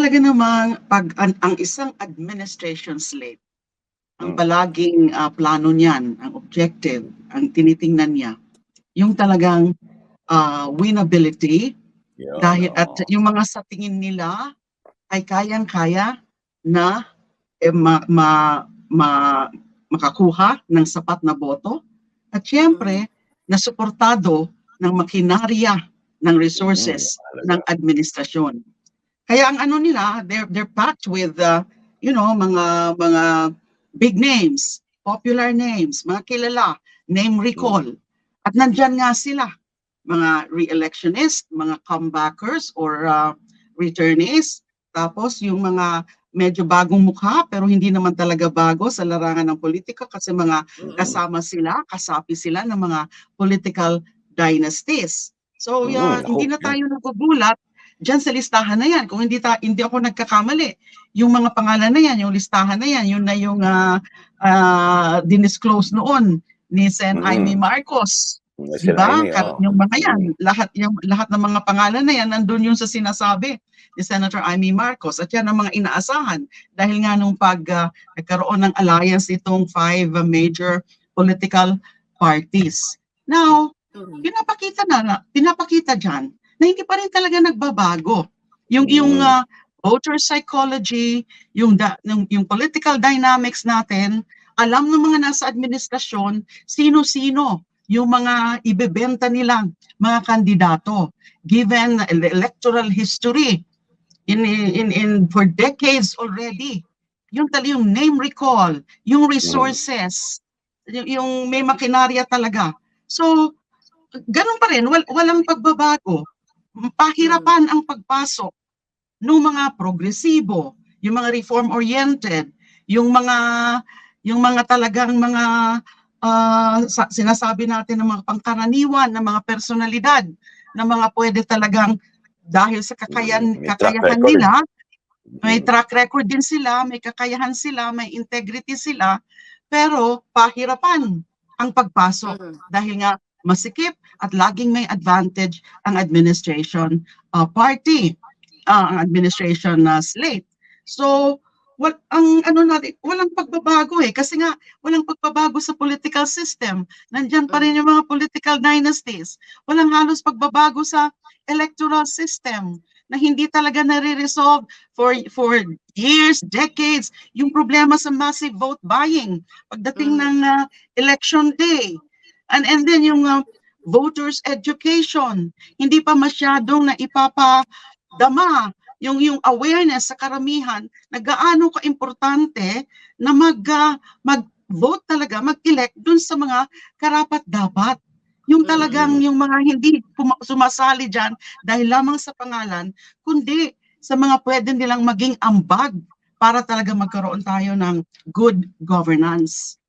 talaga namang pag ang, ang isang administration slate, ang Mm. palaging ah, plano niyan, ang objective, ang tinitingnan niya, yung talagang ah, winnability Yun, dahil at yung mga sa tingin nila ay kayang-kaya na eh, ma, ma, ma- makakuha ng sapat na boto at syempre na suportado ng makinarya ng resources Mm, ng administrasyon. Kaya ang ano nila, they're they're packed with uh, you know, mga mga big names, popular names, mga kilala, name recall. At nandyan nga sila, mga re-electionist, mga comebackers or uh, returnees. Tapos yung mga medyo bagong mukha pero hindi naman talaga bago sa larangan ng politika kasi mga kasama sila, kasapi sila ng mga political dynasties. So, Mm, uh, hindi na tayo nagugulat diyan sa listahan na yan. Kung hindi ta hindi ako nagkakamali, yung mga pangalan na yan, yung listahan na yan, yun na yung uh, uh, dinisclose noon ni Sen Mm. Jaime Marcos. Diba? oo. Yung mga yan, lahat yung lahat ng mga pangalan na yan nandun yung sa sinasabi ni Senator Amy Marcos at yan ang mga inaasahan dahil nga nung pag ah, nagkaroon ng alliance itong five ah, major political parties. Now, Mm. pinapakita na, na pinapakita diyan na hindi pa rin talaga nagbabago. Yung yung Mm. ah, voter psychology, yung, da, yung yung political dynamics natin, alam ng mga nasa administrasyon sino-sino yung mga ibebenta nilang mga kandidato given the electoral history in in in for decades already. Yung tali yung name recall, yung resources, yung, yung may makinarya talaga. So, ganun pa rin, wal, walang pagbabago. Pahirapan ang pagpasok ng mga progresibo, yung mga reform-oriented, yung mga yung mga talagang mga sa- sinasabi natin ng mga pangkaraniwan, ng mga personalidad, na mga pwede talagang dahil sa kakayan, Mm, may kakayahan nila, may Mm. track record din sila, may kakayahan sila, may integrity sila, pero pahirapan ang pagpasok Mm. dahil nga masikip at laging may advantage ang administration uh, party, uh, ang administration na slate. So, wal, ang ano natin, walang pagbabago eh kasi nga walang pagbabago sa political system. Nandiyan pa rin yung mga political dynasties. Walang halos pagbabago sa electoral system na hindi talaga nare-resolve for for years, decades yung problema sa massive vote buying pagdating Mm. ng uh, election day. And and then yung uh, voters education, hindi pa masyadong na ipapadama yung yung awareness sa karamihan na gaano ka importante na mag uh, mag-vote talaga, mag-elect dun sa mga karapat dapat. Yung talagang Mm. yung mga hindi sumasali diyan dahil lamang sa pangalan, kundi sa mga pwede nilang maging ambag para talaga magkaroon tayo ng good governance.